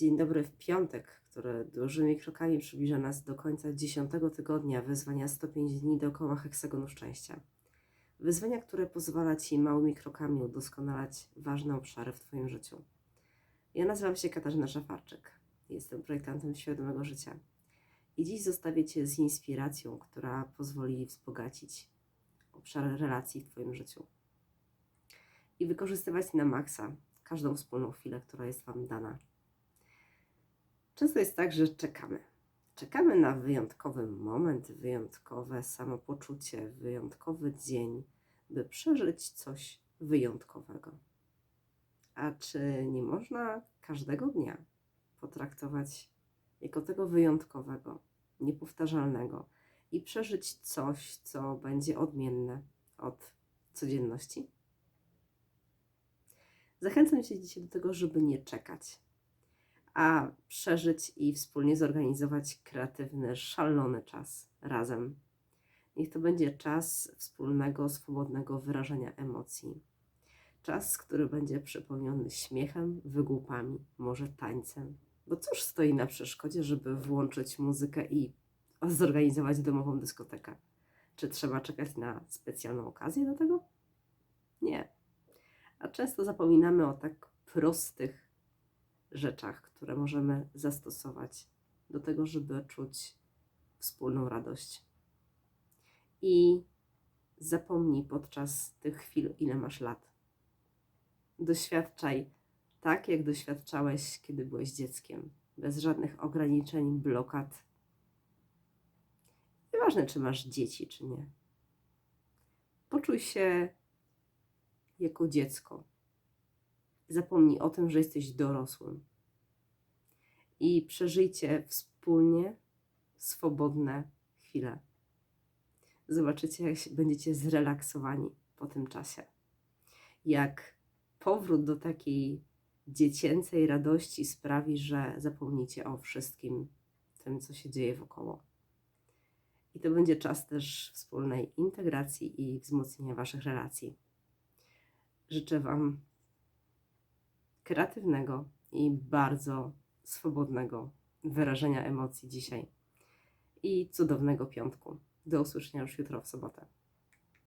Dzień dobry w piątek, który dużymi krokami przybliża nas do końca dziesiątego tygodnia wyzwania 105 dni dookoła heksagonu szczęścia. Wyzwania, które pozwala Ci małymi krokami udoskonalać ważne obszary w Twoim życiu. Ja nazywam się Katarzyna Szafarczyk. Jestem projektantem świadomego życia. I dziś zostawię Cię z inspiracją, która pozwoli wzbogacić obszary relacji w Twoim życiu. I wykorzystywać na maksa każdą wspólną chwilę, która jest Wam dana. Często jest tak, że czekamy. Czekamy na wyjątkowy moment, wyjątkowe samopoczucie, wyjątkowy dzień, by przeżyć coś wyjątkowego. A czy nie można każdego dnia potraktować jako tego wyjątkowego, niepowtarzalnego i przeżyć coś, co będzie odmienne od codzienności? Zachęcam Cię dzisiaj do tego, żeby nie czekać, a przeżyć i wspólnie zorganizować kreatywny, szalony czas razem. Niech to będzie czas wspólnego, swobodnego wyrażania emocji. Czas, który będzie przepełniony śmiechem, wygłupami, może tańcem. Bo cóż stoi na przeszkodzie, żeby włączyć muzykę i zorganizować domową dyskotekę? Czy trzeba czekać na specjalną okazję do tego? Nie. A często zapominamy o tak prostych rzeczach, które możemy zastosować do tego, żeby czuć wspólną radość. I zapomnij podczas tych chwil, ile masz lat. Doświadczaj tak, jak doświadczałeś, kiedy byłeś dzieckiem, bez żadnych ograniczeń, blokad. Nieważne, czy masz dzieci, czy nie. Poczuj się jako dziecko. Zapomnij o tym, że jesteś dorosłym. I przeżyjcie wspólnie swobodne chwile. Zobaczycie, jak będziecie zrelaksowani po tym czasie. Jak powrót do takiej dziecięcej radości sprawi, że zapomnicie o wszystkim tym, co się dzieje wokoło. I to będzie czas też wspólnej integracji i wzmocnienia Waszych relacji. Życzę Wam kreatywnego i bardzo swobodnego wyrażenia emocji dzisiaj i cudownego piątku. Do usłyszenia już jutro w sobotę.